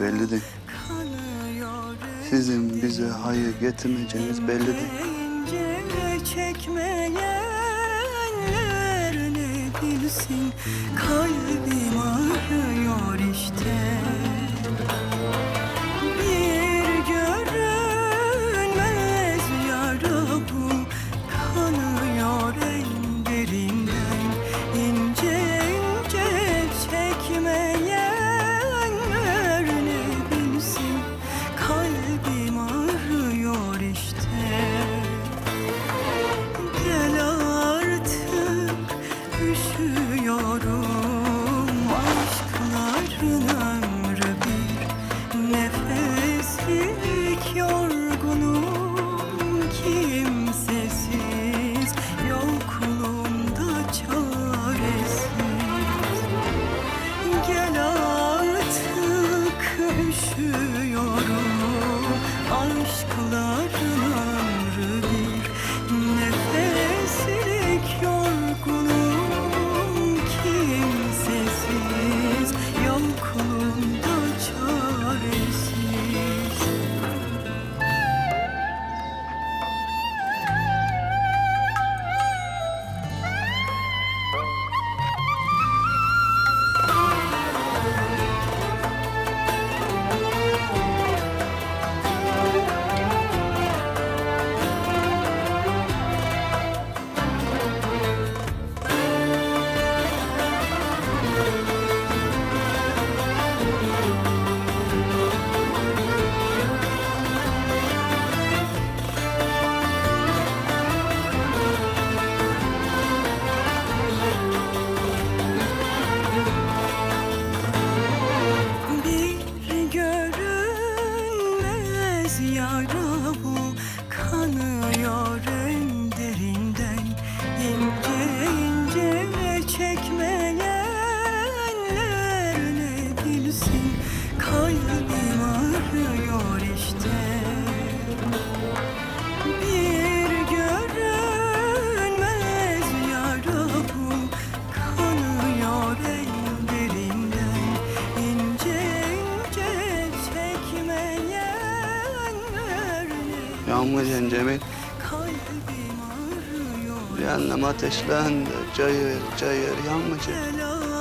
belli değil. Sizin bize hayır getirmeyeceğiniz belli değil. Kalbim ağrıyor Yağmur yengemin Cehennem ateşlendi. Cayır cayır yanmayacak